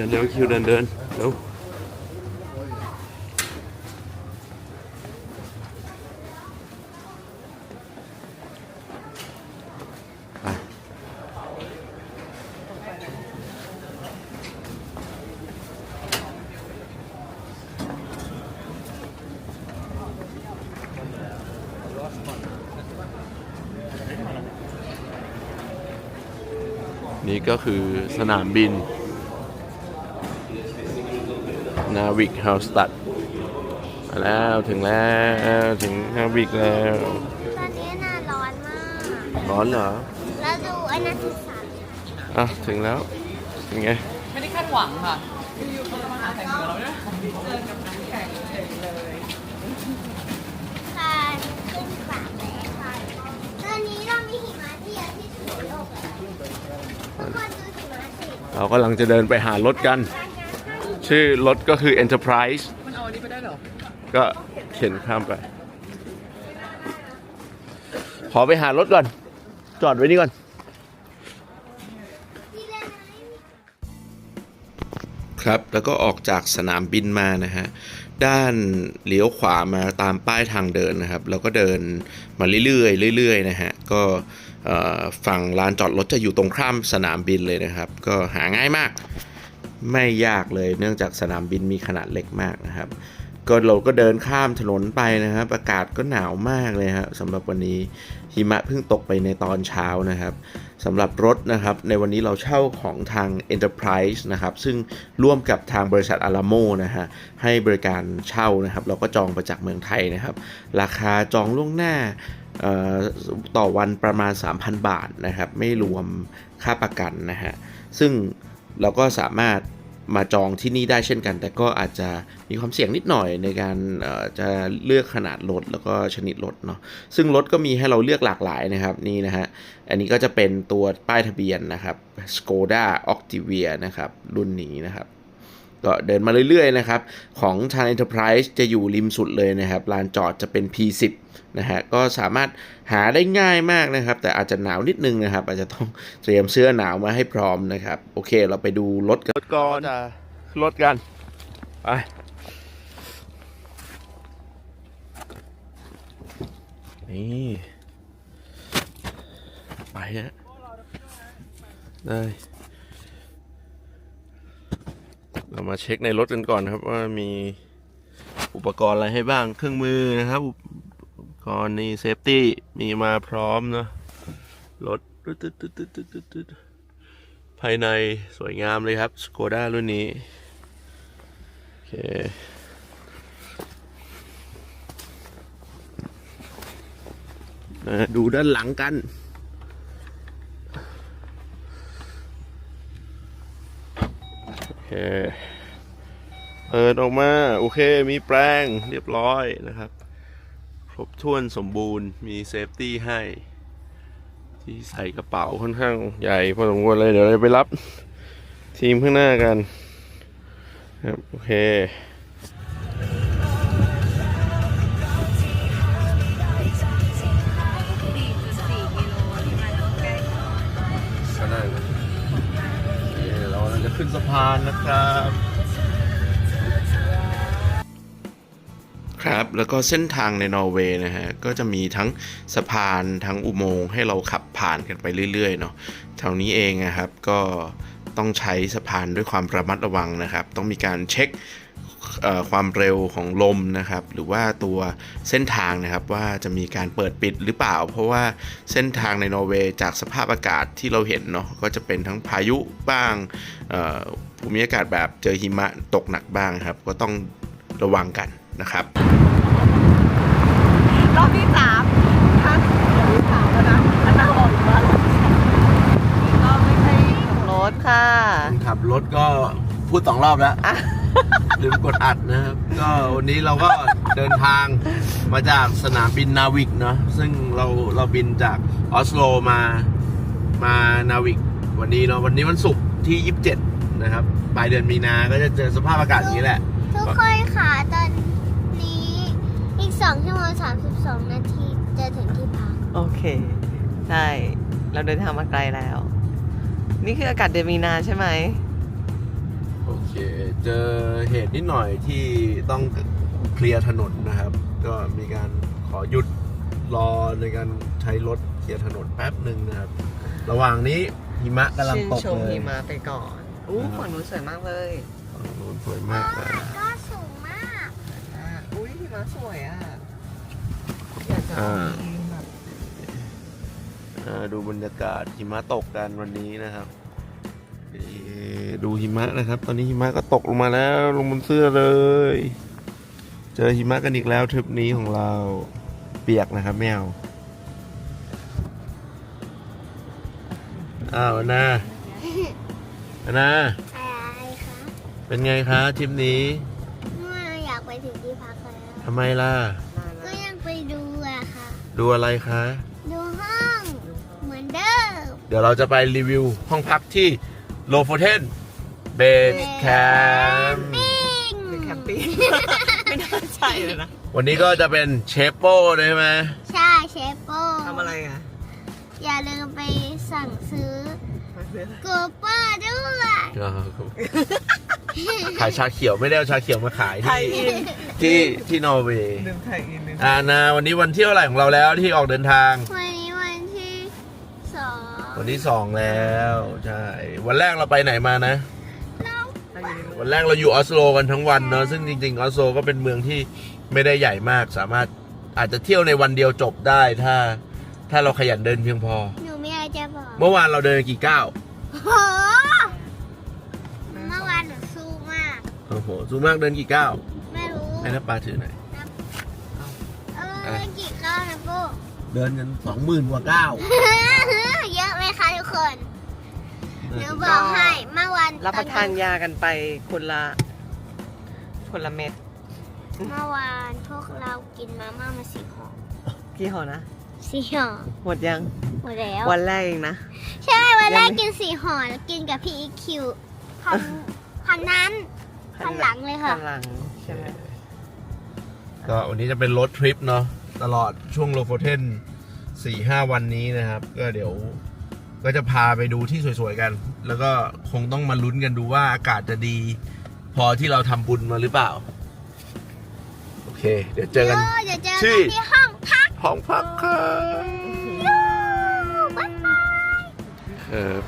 เดินเร็วคิวเดินเดินเร็วนี่ก็คือสนามบิน นา วิกเฮาสตัดมาแล้วถึงแล้วถึงนาวิกแล้ว ตอนนี้น่าร้อนมาก ร้อนเหรอ แล้วดูไอ้นักศึกษาอะถึงแล้วเป็นไง ไม่ได้คาดหวังค่ะอยู่ๆเขาจะมาหาแข่งเหนือเราเนี่ยเจอกับนักแข่งเฉยเลยการขึ้นฝั่งเลยค่ะตอนนี้เรามีหิมะที่เยอะที่สุดในโลกเลยทุกคนดูหิมะสิเรากำลังจะเดินไปหารถกัน ชื่อรถก็คือ Enterprise มันเอาอันนี้ไปได้เหรอ ก็เข็นข้ามไป ขอไปหารถก่อน จอดไว้นี่ก่อนที่เล่นไหมครับแล้วก็ออกจากสนามบินมานะฮะ ด้านเลี้ยวขวามาตามป้ายทางเดินนะครับ แล้วก็เดินมาเรื่อยๆเรื่อยๆนะฮะ ก็เอ่อฝั่งลานจอดรถจะอยู่ตรงข้ามสนามบินเลยนะครับ ก็หาง่ายมาก ไม่ยากเลยเนื่องจากสนามบินมีขนาดเล็กมากนะครับ ก็เราก็เดินข้ามถนนไปนะครับ อากาศก็หนาวมากเลยครับสำหรับวันนี้หิมะเพิ่งตกไปในตอนเช้านะครับสำหรับรถนะครับ ในวันนี้เราเช่าของทาง Enterprise นะครับ ซึ่งร่วมกับทางบริษัทอาราโมนะฮะให้บริการเช่านะครับ เราก็จองมาจากเมืองไทยนะครับ ราคาจองล่วงหน้าต่อวันประมาณ 3,000 บาทนะครับ ไม่รวมค่าประกันนะฮะซึ่ง เราก็สามารถมาจองที่นี่ได้เช่นกัน แต่ก็อาจจะมีความเสี่ยงนิดหน่อยในการจะเลือกขนาดรถแล้วก็ชนิดรถเนาะซึ่งรถก็มีให้เราเลือกหลากหลายนะครับนี่นะฮะอันนี้ก็จะเป็นตัวป้ายทะเบียนนะครับ Skoda Octavia นะครับรุ่นนี้นะครับก็เดินมาเรื่อยๆนะครับ ของทาง Enterprise จะอยู่ริมสุดเลยนะครับลานจอดจะเป็น P10 นะฮะก็สามารถหาได้ง่ายมากนะครับ แต่อาจจะหนาวนิดนึงนะครับ อาจจะต้องเตรียมเสื้อหนาวมาให้พร้อมนะครับ โอเคเราไปดูรถกันรถก่อนจะรถกันไปนี่ไปฮะได้เรามาเช็คในรถกันก่อนครับว่ามีอุปกรณ์อะไรให้บ้างเครื่องมือนะครับ กรณ์นี่เซฟตี้มีมาพร้อมเนะรถภายในสวยงามเลยครับสโกด้ารุ่นนี้ โอเคดูด้านหลังกัน โอเค เปิดออกมา โอเค มีแปรงเรียบร้อยนะครับ บถ้วนสมบูรณ์มีเซฟตี้ให้ ที่ใส่กระเป๋าค่อนข้างใหญ่พอสมควรเลยเดี๋ยวเราไปรับทีมข้างหน้ากันครับโอเคก็ได้นะโอเราจะขึ้นสะพานนะครับ ครับแล้วก็เส้นทางในนอร์เวย์นะฮะก็จะมีทั้งสะพานทั้งอุโมงค์ให้เราขับผ่านกันไปเรื่อยๆเนาะแถวนี้เองนะครับก็ต้องใช้สะพานด้วยความระมัดระวังนะครับ ต้องมีการเช็คความเร็วของลมนะครับ หรือว่าตัวเส้นทางนะครับว่าจะมีการเปิดปิดหรือเปล่า เพราะว่าเส้นทางในนอร์เวย์จากสภาพอากาศที่เราเห็นเนาะก็จะเป็นทั้งพายุบ้างภูมิอากาศแบบเจอหิมะตกหนักบ้างครับ ก็ต้อง ระวังกันนะครับ รอบที่สามท่านรอบที่สามแล้วนะอันน่าบอกอีกว่านี่ก็ไม่ใช่ของรถค่ะขับรถก็พูดสองรอบแล้วอะลืมกดอัดนะครับ ก็วันนี้เราก็เดินทางมาจากสนามบินนาวิกเนาะซึ่งเราเราบินจากออสโลมามานาวิกวันนี้เนาะวันนี้วันศุกร์ที่ 27 นะครับปลายเดือนมีนา ก็จะเจอสภาพอากาศอย่างนี้แหละ ทุกคนค่ะตอนนี้อีก2ชั่วโมง32นาทีจะถึงที่พักโอเค ใช่ เราเดินทางมาไกลแล้ว นี่คืออากาศเดือนมีนาใช่ไหมเค เจอเหตุนิดหน่อยที่ต้องเคลียร์ถนนนะครับ ก็มีการขอหยุดรอในการใช้รถเคลียร์ถนนแป๊บหนึ่งนะครับ ระหว่างนี้หิมะกำลังชื่นตกชมเลยหิมะไปก่อนอู้ครับฝั่งนู้นสวยมากเลยฝั่งนู้นสวยโอ้มากเลย my god สูงมาก อะอุ้ยหิ มะสวยอะ อยากจะอ่ามีแบบอ่าดูบรรยากาศหิมะตกกันวันนี้นะครับนี่ดูหิมะนะครับ ตอนนี้หิมะก็ตกลงมาแล้วลงบนเสื้อเลย เจอหิมะกันอีกแล้วทริปนี้ของเราเปียกนะครับแมวอ้าวอันนาอันนาอะไรคะเป็นไงคะทริปนี้ เมื่ออยากไปถึง ที่พักแล้วทำไมล่ะ ก็ยังไปดูอะค่ะ ดูอะไรคะ ดูห้องเหมือนเดิม เดี๋ยวเราจะไปรีวิวห้องพักที่โลโฟเทนเบสแคมป์ปิ้งเป็นแคมปิ้งไม่น่าใช่เลยนะ วันนี้ก็จะเป็นเชฟโป้ใช่ไหม ใช่เชฟโป้ทำอะไรอะ อย่าลืมไปสั่งซื้อมาซื้ออะไร โกเปอร์ด้วยขายชาเขียวไม่ได้เอาชาเขียวมาขายไทที่ยอินที่ที่นอร์เวย์ลืมไทยอินลืมอ่านาวันนี้วันเที่ยวอะไรของเราแล้วที่ออกเดินทาง วันนี้วันที่สองวันที่สองแล้วใช่วันแรกเราไปไหนมานะเราไทยอินวันแรกเราอยู่ออสโลกันทั้งวันเนอะซึ่งจริงๆออสโลก็เป็นเมืองที่ไม่ได้ใหญ่มาก สามารถอาจจะเที่ยวในวันเดียวจบได้ถ้า ถ้าเราขยันเดินเพียงพอ หนู เมื่อวานเราเดินกี่ก้าวโหเมื่อวานหนูสู้มาก โอ้โหสูงมากเดินกี่ก้าวไม่รู้ให้น้าปลาถือหน่อยเออกี่ก้าวนะปุ๊เดินกันสองหมื่นกว่าก้าวเยอะไหมคะทุกคนหนูบอกให้เมื่อวานรับประทานยากันไปคนละ คนละเม็ด เมื่อวานพวกเรากินมาม่ามาสี่ห่อกี่ห่อนะ สี่ห่อหมดยัง หมดแล้ว วันแรกเองนะ ใช่ วันแรกยังไม่กินสี่ห่อแล้วกินกับพี่อีคิวคันคันนั้นคันหลังเลยค่ะข้างหลังใช่ไหมก็วันนี้จะเป็นรถทริปเนาะตลอดช่วงโลโฟเทนสี่ห้าวันนี้นะครับ ก็เดี๋ยวก็จะพาไปดูที่สวยๆกัน แล้วก็คงต้องมาลุ้นกันดูว่าอากาศจะดี พอที่เราทำบุญมาหรือเปล่า โอเค เดี๋ยวเจอกัน เดี๋ยวเจอที่กันที่ห้องพัก ห้องพักครับบ๊ายบายครับ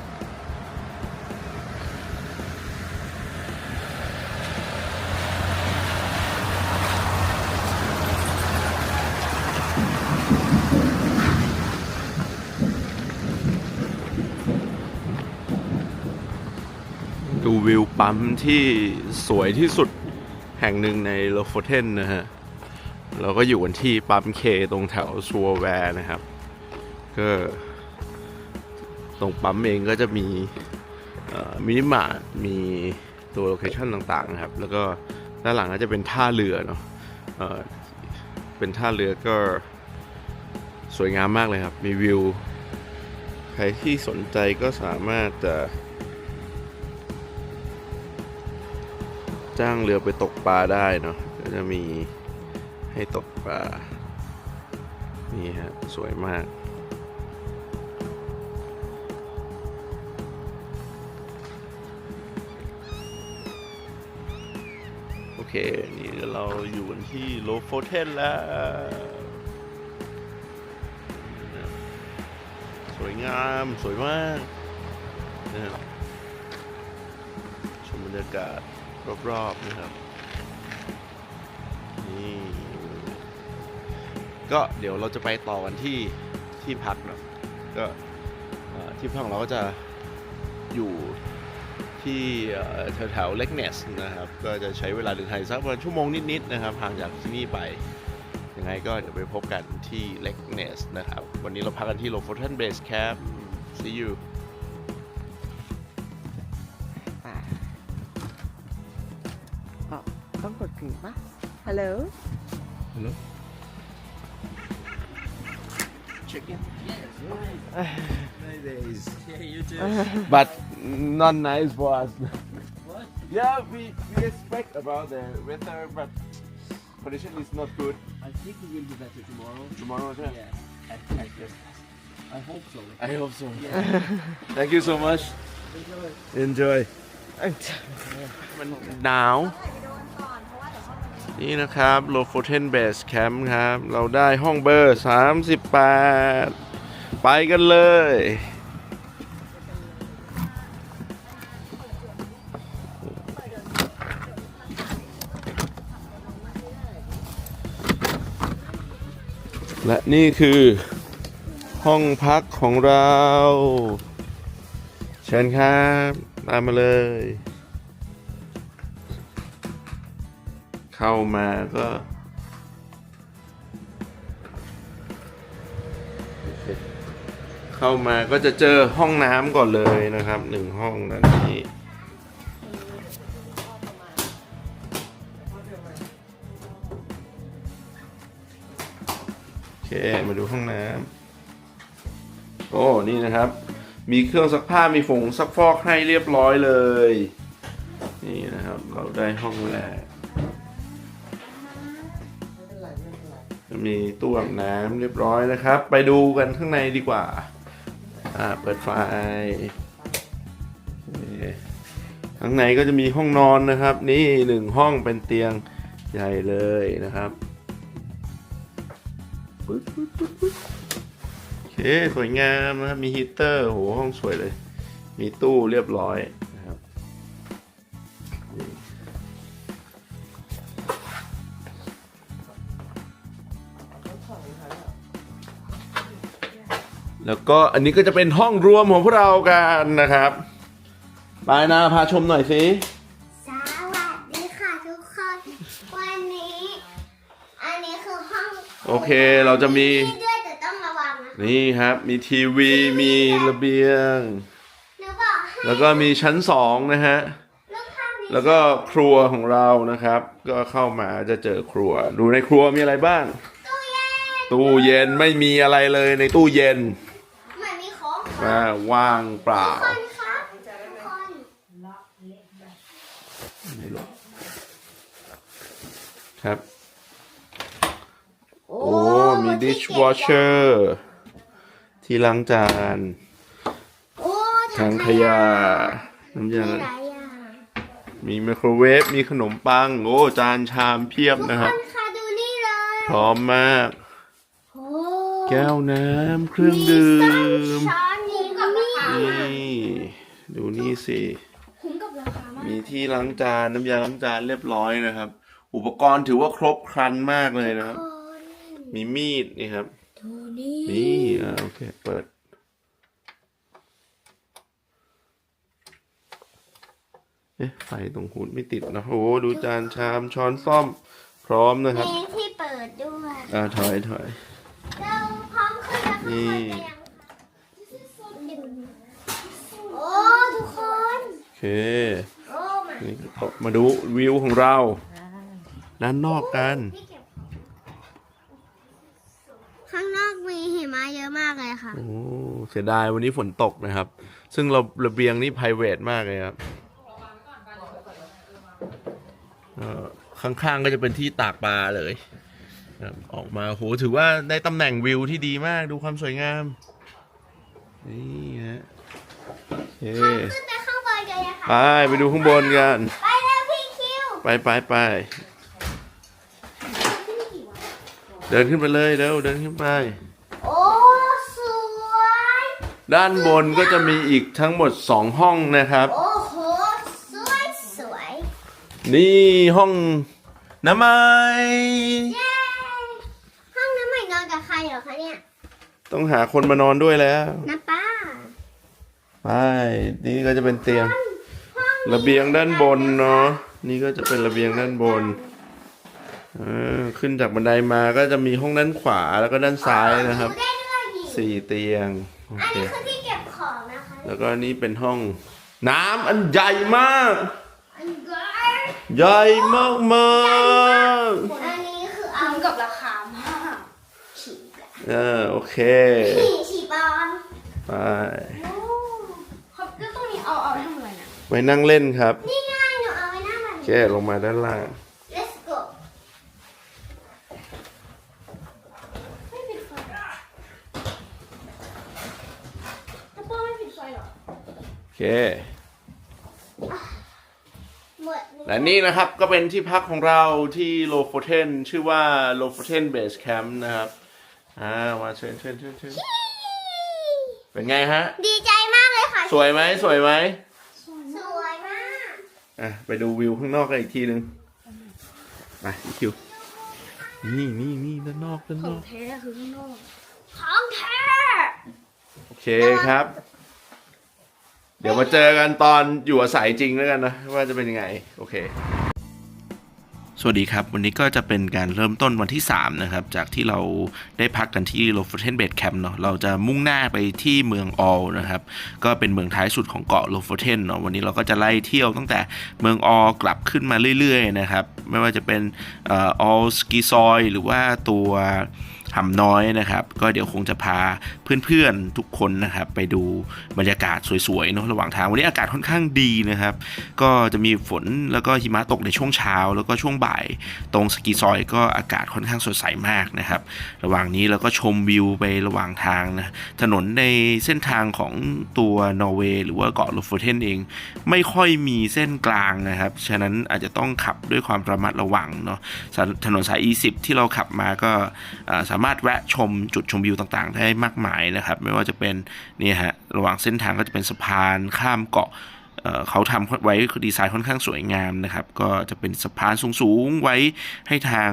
ดูวิวปั๊มที่สวยที่สุดแห่งหนึ่งในโลโฟเทนนะฮะ เราก็อยู่กันที่ปั๊มเคตรงแถวชัวแวร์นะครับ ก็ตรงปั๊มเองก็จะมีมินิมาร์ทมีตัวโลเคชั่นต่างๆนะครับ แล้วก็ด้านหลังก็จะเป็นท่าเรือเนาะเเป็นท่าเรือก็สวยงามมากเลยครับ มีวิว ใครที่สนใจก็สามารถจะจ้างเรือไปตกปลาได้เนาะก็จะมี ให้ตกปลา นี่ฮะ สวยมาก โอเค นี่เราอยู่กันที่โลโฟเทนแล้ว สวยงาม สวยมากนะครับชมบรรยากาศรอบ ๆ นะครับ ก็เดี๋ยวเราจะไปต่อกันที่ที่พักเนาะก็ที่พักเราก็จะอยู่ที่แถวๆเล็กเนสนะครับ ก็จะใช้เวลาเดินทางสักประมาณชั่วโมงนิดๆนะครับห่างจากที่นี่ไป ยังไงก็เดี๋ยวไปพบกันที่เล็กเนสนะครับ วันนี้เราพักกันที่โลฟ o เทนเบสแคมป์ see you ต้องกดกริ่งปะฮัลโหล Chicken? Yes, days Yeah, you too. but not nice for us what? yeah we we expect about the weather but condition is not good I think it will be better tomorrow. tomorrow Yeah, I, I guess. I hope so. I hope so Yeah. thank you so much Enjoy. enjoy มั นี่นะครับโลโฟเทนเบสแคมป์ครับ เราได้ห้องเบอร์ 38 ไปกันเลย และนี่คือห้องพักของเรา เชิญครับ ตามมาเลย เข้ามาก็เข้ามาก็จะเจอห้องน้ำก่อนเลยนะครับหนึ่งห้องด้านนี้โอเคมาดูห้องน้ำโอ้นี่นะครับ มีเครื่องซักผ้ามีฝงซักฟอกให้เรียบร้อยเลย นี่นะครับ เราได้ห้องแรก มีตู้อาบน้ำเรียบร้อยนะครับ ไปดูกันข้างในดีกว่า อ่า เปิดไฟข้างในก็จะมีห้องนอนนะครับ นี่หนึ่งห้องเป็นเตียงใหญ่เลยนะครับปึ๊บปึ๊บปึ๊บปึ๊บโอเค สวยงามนะครับ มีฮีเตอร์โหห้องสวยเลย มีตู้เรียบร้อย แล้วก็อันนี้ก็จะเป็นห้องรวมของพวกเรากันนะครับปายนาพาชมหน่อยสิ สวัสดีค่ะทุกคน วันนี้ อันนี้คือห้องโอเคเราจะมีนี่ด้วยแต่ต้องระวังนะนี่ครับ มีทีวีมีระเบียง หนูบอกให้แล้วก็มีชั้นสองนะฮะ ลูกค้ามีแล้วก็ครัวของเรานะครับ ก็เข้ามาจะเจอครัว ดูในครัวมีอะไรบ้าง ตู้เย็นตู้เย็นไม่มีอะไรเลยในตู้เย็นเหมือนมีข องอ่าว่างเปล่าทุกคนครับทุกคนครับ โอ้ มี dishwasher ที่ล้างจาน โอ้ถังขยะน้ำมียาหลายอย่างมีไมโครเวฟ มีขนมปัง โอ้ จานชามเพียบทุกนะคครับนค่ะดูนี่เลย พร้อมมากโอ้แก้วน้ำเครื่องดื่ม ช้อนนี้กับราคา นี่ ดูนี่สิ คุ้มกับราคามากมีที่ล้างจานน้ำยาล้างจานเรียบร้อยนะครับ อุปกรณ์ถือว่าครบครันมากเลยนะครับคนมีมีดนี่ครับ ดูนี่นี่อ่าโอเค เปิด เอ๊ะไฟตรงหูดไม่ติดนะโอ้โหดูจานชามช้อนซ่อมพร้อมนะครับ มีที่เปิดด้วยอ่าถอยถอยเราพร้อมขึ้นแล้วนี่ โอ้ นี่ก็มาดูวิวของเราด้านนอกกัน ข้างนอกมีหิมะเยอะมากเลยค่ะ โอ้เสียดายวันนี้ฝนตกนะครับ ซึ่งเราระเบียงนี่ p r i v a t มากเลยครับเอ่อข้างๆก็จะเป็นที่ตากปลาเลยครับออกมาโหถือว่าได้ตำแหน่งวิวที่ดีมากดูความสวยงาม นี่ฮะโอเคขึ้น ไปข้างบนกันเลยค่ะไปไปดูข้างบนกัน ไปแล้วพี่คิว ไปไปไปเดินขึ้นไปเลยเร็วเดินขึ้นไป โอ้สวย ด้านบนก็จะมีอีกทั้งหมด2ห้องนะครับ โอ้โหสวยสวย นี่ห้องน้ำไม้เย้ห้องน้ำใหม่นอนกับใครเหรอคะเนี่ย ต้องหาคนมานอนด้วยแล้ว น้าป้า ไป นี่ก็จะเป็นเตียงห้อง ระเบียงด้านบนเนาะนี่ก็จะเป็นระเบียงด้านบนเออขึ้นจากบันไดมาก็จะมีห้องด้านขวาแล้วก็ด้านซ้ายนะครับได้ด้วยนี่สี่เตียงโออันเคนี้คือที่เก็บของนะคะแล้วก็นี่เป็นห้อง น้ำอันใหญ่มากอันเกิร์ใหญ่มากมากอันนี้คือเอากับราคามากฉีกอะๆเออโอเคฉีกฉีกบอลไป ไรนะไว้นั่งเล่นครับ นี่ไงหนูเอาไว้หน้ามันโอเคลงมาด้านล่าง let's go ไม่ปิดไฟแล้วป้าไม่ปิดไฟเหรอโอเคและนี่นะครับก็เป็นที่พักของเราที่โลโฟเทนชื่อว่าโลโฟเทนเบสแคมป์นะครับ อ่า มาเชิญเชิญเชิญเชิญเป็นไงฮะ ดีใจมากเลยค่ะ สวยไหมสวยไหมสวยมาก อะไปดูวิวข้างนอกกันอีกทีนึงไปอีคิวนี่นี่นี่ด้านนอกด้านนอกแท้คือข้างนอกของแท้โอเคครับ เดี๋ยวมาเจอกันตอนอยู่อาศัยจริงแล้วกันนะ ว่าจะเป็นยังไง โอเค สวัสดีครับ วันนี้ก็จะเป็นการเริ่มต้นวันที่ 3 นะครับ จากที่เราได้พักกันที่โลฟเทนเบดแคมป์เนาะเราจะมุ่งหน้าไปที่เมืองออลนะครับ ก็เป็นเมืองท้ายสุดของเกาะโลฟเทนเนาะวันนี้เราก็จะไล่เที่ยวตั้งแต่เมืองออลกลับขึ้นมาเรื่อยๆนะครับ ไม่ว่าจะเป็นออลสกีซอยหรือว่าตัว หำน้อยนะครับ ก็เดี๋ยวคงจะพาเพื่อนๆทุกคนนะครับ ไปดูบรรยากาศสวยๆเนาะระหว่างทางวันนี้อากาศค่อนข้างดีนะครับ ก็จะมีฝนแล้วก็หิมะตกในช่วงเช้า แล้วก็ช่วงบ่าย ตรงสกีซอยก็อากาศค่อนข้างสดใสมากนะครับ ระหว่างนี้เราก็ชมวิวไประหว่างทางนะถนนในเส้นทางของตัวนอร์เวย์หรือว่าเกาะลโฟเทนเอง ไม่ค่อยมีเส้นกลางนะครับ ฉะนั้นอาจจะต้องขับด้วยความระมัดระวังเนาะถนนสาย E10 ที่เราขับมาก็เอ่อสามารถแวะชมจุดชมวิวต่างๆ ได้มากมายนะครับ ไม่ว่าจะเป็นนี่ฮะระหว่างเส้นทางก็จะเป็นสะพานข้ามเกาะเเขาทำไว้ดีไซน์ค่อนข้างสวยงามนะครับ ก็จะเป็นสะพานสูงๆไว้ให้ทาง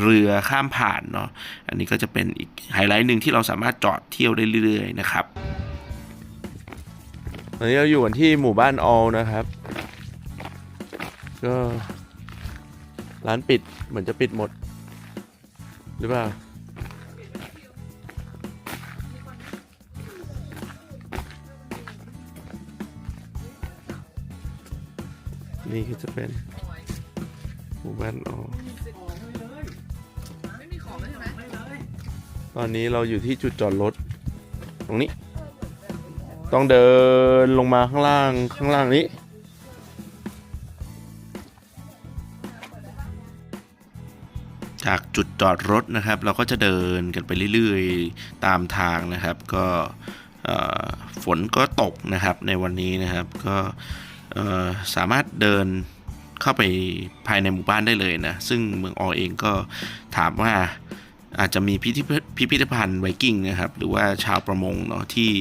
เรือข้ามผ่านเนาะอันนี้ก็จะเป็นอีกไฮไลท์หนึ่งที่เราสามารถจอดเที่ยวได้เรื่อยๆนะครับตอนนี้เราอยู่กันที่หมู่บ้านออลนะครับ ก็ร้านปิดเหมือนจะปิดหมด หรือเปล่า นี่ก็จะเป็นหมู่บ้านออตอนนี้เราอยู่ที่จุดจอดรถ ตรงนี้ ต้องเดินลงมาข้างล่างข้างล่างนี้จากจุดจอดรถนะครับ เราก็จะเดินกันไปเรื่อยๆตามทางนะครับ ก็ฝนก็ตกนะครับในวันนี้นะครับ ก็ สามารถเดินเข้าไปภายในหมู่บ้านได้เลยนะ ซึ่งเมืองออเองก็ถามว่าอาจจะมีพิพิธพิพิธภัณฑ์ไวกิ้งนะครับ หรือว่าชาวประมงเนาะที่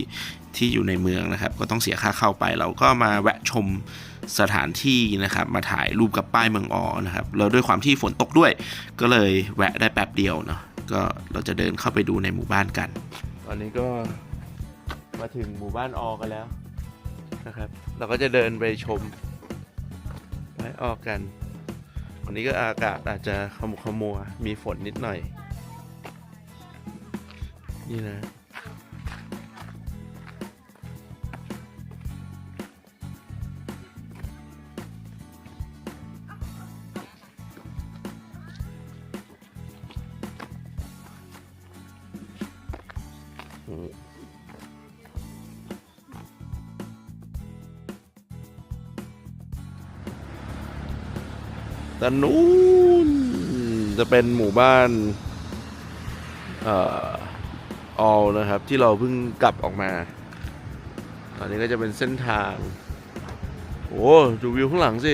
ที่อยู่ในเมืองนะครับ ก็ต้องเสียค่าเข้าไป เราก็มาแวะชมสถานที่นะครับ มาถ่ายรูปกับป้ายเมืองออนะครับแล้วด้วยความที่ฝนตกด้วย ก็เลยแวะได้แป๊บเดียวเนาะก็เราจะเดินเข้าไปดูในหมู่บ้านกัน ตอนนี้ก็มาถึงหมู่บ้านออกันแล้ว นะครับ เราก็จะเดินไปชมไปออกกัน วันนี้ก็อากาศอาจจะขมุขมัวมีฝนนิดหน่อย นี่นะ ด้านนู้นจะเป็นหมู่บ้านเอ่อออลนะครับ ที่เราเพิ่งกลับออกมา ตอนนี้ก็จะเป็นเส้นทาง โอ้ดูวิวข้างหลังสิ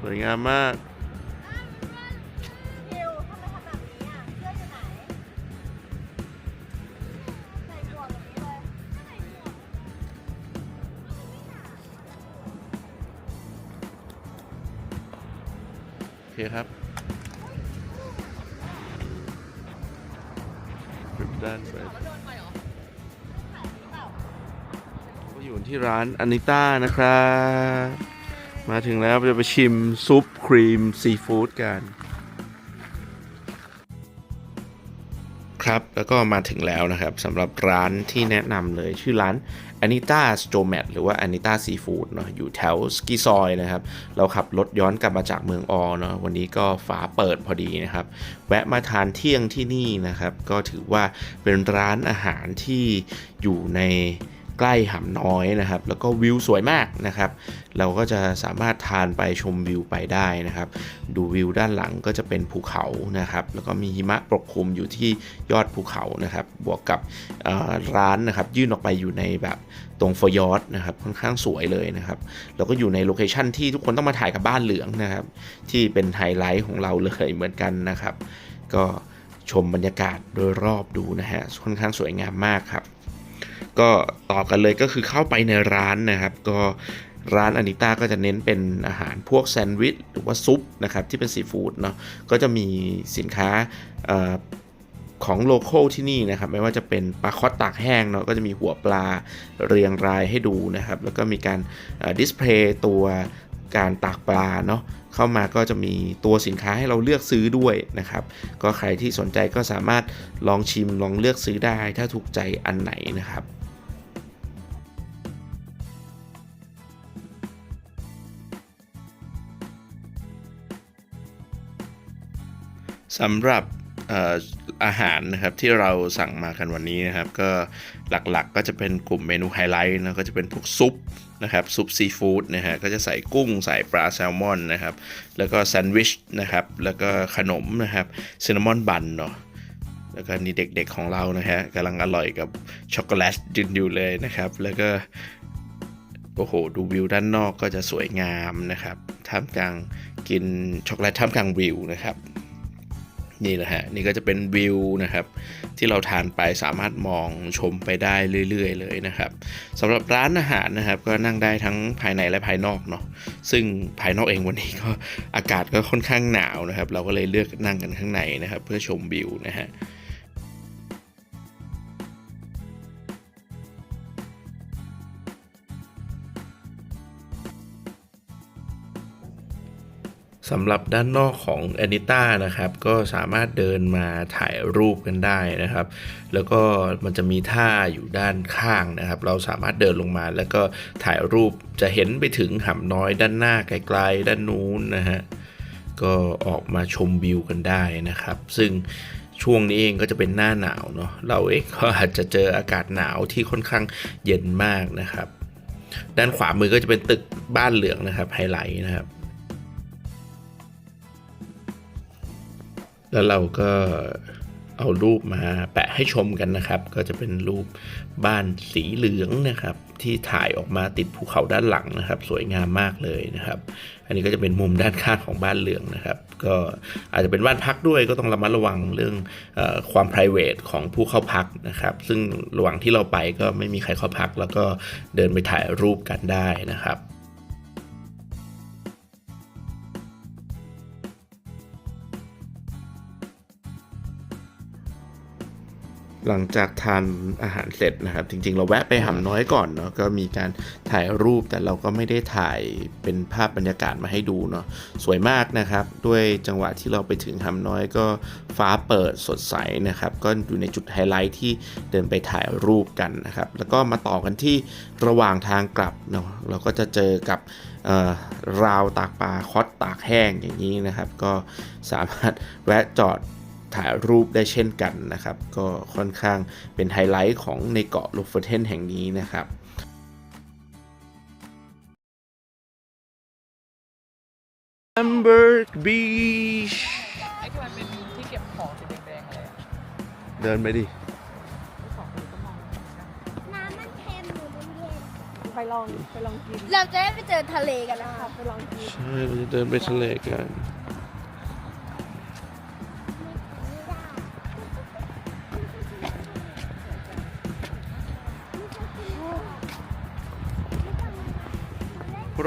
สวยงามมากานอานิต้านะครับมาถึงแล้วจะไปชิมซุปครีมซีฟู้ดกัน ครับแล้วก็มาถึงแล้วนะครับสำหรับร้านที่แนะนำเลยชื่อร้าน Anita s t o m a t หรือว่า Anita Seafood เนาะอยู่แถวสกีซอยนะครับ เราขับรถย้อนกลับมาจากเมืองออเนาะวันนี้ก็ฝาเปิดพอดีนะครับ แวะมาทานเที่ยงที่นี่นะครับ ก็ถือว่าเป็นร้านอาหารที่อยู่ใน ใกล้หำน้อยนะครับ แล้วก็วิวสวยมากนะครับ เราก็จะสามารถทานไปชมวิวไปได้นะครับ ดูวิวด้านหลังก็จะเป็นภูเขานะครับ แล้วก็มีหิมะปกคลุมอยู่ที่ยอดภูเขานะครับ บวกกับร้านนะครับ ยื่นออกไปอยู่ในแบบตรงฟอยอร์ดนะครับค่อนข้างสวยเลยนะครับ แล้วก็อยู่ในโลเคชันที่ทุกคนต้องมาถ่ายกับบ้านเหลืองนะครับ ที่เป็นไฮไลท์ของเราเลยเหมือนกันนะครับ ก็ชมบรรยากาศโดยรอบดูนะฮะค่อนข้างสวยงามมากครับ ก็ต่อกันเลยก็คือเข้าไปในร้านนะครับ ก็ร้านอานิต้าก็จะเน้นเป็นอาหารพวกแซนด์วิชหรือว่าซุปนะครับที่เป็นซีฟู้ดเนาะก็จะมีสินค้าอของโลโก้ที่นี่นะครับไม่ว่าจะเป็นปลาคอตตากแห้งเนาะก็จะมีหัวปลาเรียงรายให้ดูนะครับ แล้วก็มีการดิสเพลย์ตัวการตากปลาเนาะเข้ามาก็จะมีตัวสินค้าให้เราเลือกซื้อด้วยนะครับ ก็ใครที่สนใจก็สามารถลองชิมลองเลือกซื้อได้ถ้าถูกใจอันไหนนะครับ สำหรับอาหารนะครับที่เราสั่งมากันวันนี้นะครับ ก็หลักๆก็จะเป็นกลุ่มเมนูไฮไลท์นะก็จะเป็นพวกซุปนะครับซุปซีฟู้ดนะฮะก็จะใส่กุ้งใส่ปลาแซลมอนนะครับแล้วก็แซนด์วิชนะครับแล้วก็ขนมนะครับซินนามอนบันเนาะแล้วก็นี่เด็กๆของเรานะฮะกำลังอร่อยกับช็อกโกแลตยืนอยู่เลยนะครับ แล้วก็โอ้โหดูวิวด้านนอกก็จะสวยงามนะครับท่ามกลางกินช็อกโกแลตท่ามกลางวิวนะครับ นี่แหละฮะนี่ก็จะเป็นวิวนะครับที่เราทานไปสามารถมองชมไปได้เรื่อยๆ เลยนะครับสำหรับร้านอาหารนะครับก็นั่งได้ทั้งภายในและภายนอกเนาะซึ่งภายนอกเองวันนี้ก็อากาศก็ค่อนข้างหนาวนะครับ เราก็เลยเลือกนั่งกันข้างในนะครับ เพื่อชมวิวนะฮะ สำหรับด้านนอกของ a n i t a นะครับ ก็สามารถเดินมาถ่ายรูปกันได้นะครับ แล้วก็มันจะมีท่าอยู่ด้านข้างนะครับ เราสามารถเดินลงมา แล้วก็ถ่ายรูปจะเห็นไปถึงหำน้อยด้านหน้าไกลๆด้านนู้นนะฮะก็ออกมาชมวิวกันได้นะครับ ซึ่งช่วงนี้เองก็จะเป็นหน้าหนาวเนาะเราเองก็อาจจะเจออากาศหนาวที่ค่อนข้างเย็นมากนะครับ ด้านขวามือก็จะเป็นตึกบ้านเหลืองนะครับไฮไลท์นะครับ แล้วเราก็เอารูปมาแปะให้ชมกันนะครับ ก็จะเป็นรูปบ้านสีเหลืองนะครับ ที่ถ่ายออกมาติดภูเขาด้านหลังนะครับ สวยงามมากเลยนะครับ อันนี้ก็จะเป็นมุมด้านข้างของบ้านเหลืองนะครับ ก็อาจจะเป็นบ้านพักด้วยก็ต้องระมัดระวังเรื่องอความ p r i v a t ของผู้เข้าพักนะครับ ซึ่งระหว่างที่เราไปก็ไม่มีใครเข้าพัก แล้วก็เดินไปถ่ายรูปกันได้นะครับ หลังจากทานอาหารเสร็จนะครับ จริง ๆ เราแวะไปหำน้อยก่อนเนาะก็มีการถ่ายรูปแต่เราก็ไม่ได้ถ่ายเป็นภาพบรรยากาศมาให้ดูเนาะสวยมากนะครับ ด้วยจังหวะที่เราไปถึงหำน้อยก็ฟ้าเปิดสดใสนะครับ ก็อยู่ในจุดไฮไลท์ที่เดินไปถ่ายรูปกันนะครับ แล้วก็มาต่อกันที่ระหว่างทางกลับเนาะเราก็จะเจอกับราวตากปลาคอสตากแห้งอย่างนี้นะครับ ก็สามารถแวะจอด ถ่ายรูปได้เช่นกันนะครับ ก็ค่อนข้างเป็นไฮไลท์ของในเกาะลูฟเฟอร์เทนแห่งนี้นะครับ Amber Beach ไอ้ที่มันเป็นที่เก็บของสีแดงๆอะไรอะเดินไปดิของคนก็มองน้ำมันเค็มหรือมันเย็นไปลองไปลองกิน เราจะได้ไปเจอทะเลกันนะคครัรับบไปลองกิน ใช่เราจะเดินไปทะเลกัน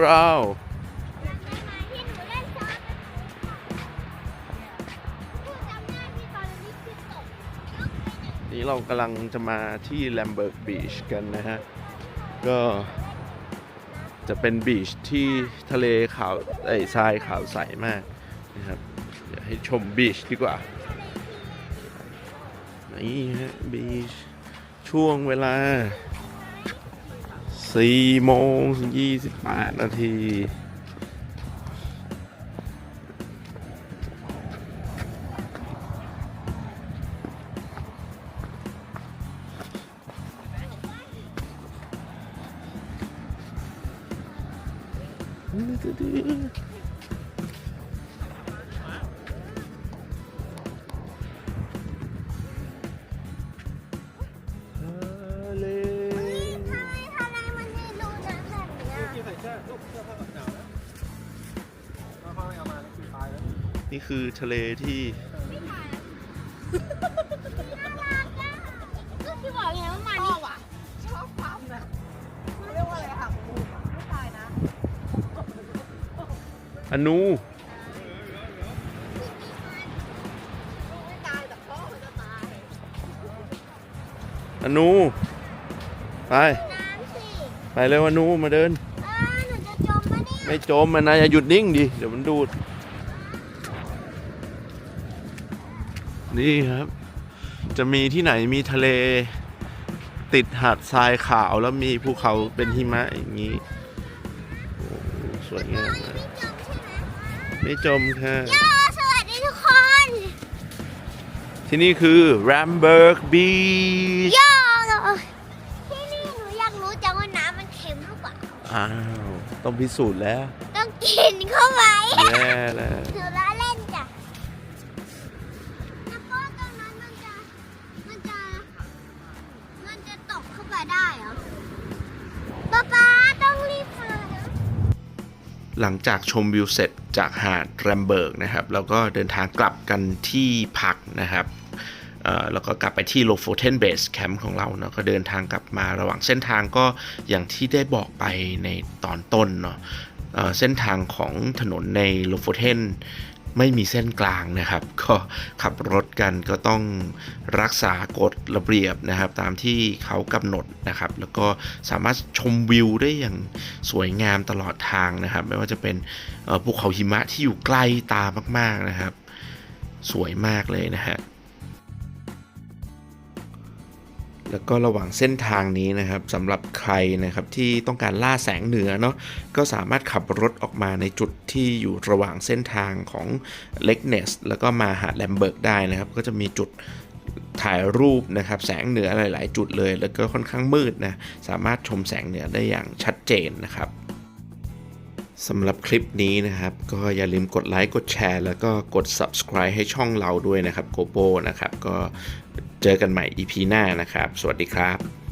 เราที่หนูเล่นซ้อนพูดจำได้ที่ตอนนี้คือตกนี่เรากำลังจะมาที่แลมเบิร์กบีชกันนะฮะ ก็จะเป็นบีชที่ทะเลขาวไอ้ทรายขาวใสมากนะครับเดี๋ยวให้ชมบีชดีกว่า นี่ฮะบีชช่วงเวลา สี่โมงยี่สิบแปดนาที คือทะเลที่น่ารักอะก็ที่บอกไงว่ามันนี่ว่ะชอบความแบบเขาเรียกว่าอะไรหักมุมอะไม่ตายนะอนูไม่ตายแต่พ่อมันจะตายอนูไปน้ำสิไปเร็วอนูมาเดิน เออหนูจะจมปะเนี่ย ไม่จมมันนะอย่าหยุดนิ่งดิเดี๋ยวมันดูด นี่ครับ จะมีที่ไหนมีทะเล ติดหาดทรายขาวแล้วมีภูเขาเป็นหิมะอย่างนี้โอ้โหสวยงามมากไม่จมใช่ไหมไม่จมค่ะโยสวัสดีทุกคนที่นี่คือ Ramberg Beach โยที่นี่หนูอยากรู้จังว่าน้ำมันเค็มหรือเปล่า อ้าว ต้องพิสูจน์แล้ว ต้องกินเข้าไป แย่แล้ว หนูล้ หลังจากชมวิวเสร็จจากหาดแรมเบิร์กนะครับแล้วก็เดินทางกลับกันที่พักนะครับแล้วก็กลับไปที่โลโฟเทนเบสแคมป์ของเราเนาะก็เดินทางกลับมาระหว่างเส้นทางก็อย่างที่ได้บอกไปในตอนต้นเนาะเอ่อเส้นทางของถนนในโลโฟเทน ไม่มีเส้นกลางนะครับ ก็ขับรถกันก็ต้องรักษากฎระเบียบนะครับ ตามที่เขากำหนดนะครับ แล้วก็สามารถชมวิวได้อย่างสวยงามตลอดทางนะครับ ไม่ว่าจะเป็นภูเขาหิมะที่อยู่ใกล้ตามากๆนะครับ สวยมากเลยนะฮะ แล้วก็ระหว่างเส้นทางนี้นะครับสำหรับใครนะครับที่ต้องการล่าแสงเหนือเนาะก็สามารถขับรถออกมาในจุดที่อยู่ระหว่างเส้นทางของเล็กเนสแล้วก็มาหาแลมเบิร์กได้นะครับก็จะมีจุดถ่ายรูปนะครับแสงเหนือหลาย ๆ จุดเลย แล้วก็ค่อนข้างมืดนะสามารถชมแสงเหนือได้อย่างชัดเจนนะครับสำหรับคลิปนี้นะครับ ก็อย่าลืมกดไลค์กดแชร์ แล้วก็กด subscribe ให้ช่องเราด้วยนะครับโกโบนะครับ ก็ เจอกันใหม่ EP หน้านะครับ สวัสดีครับ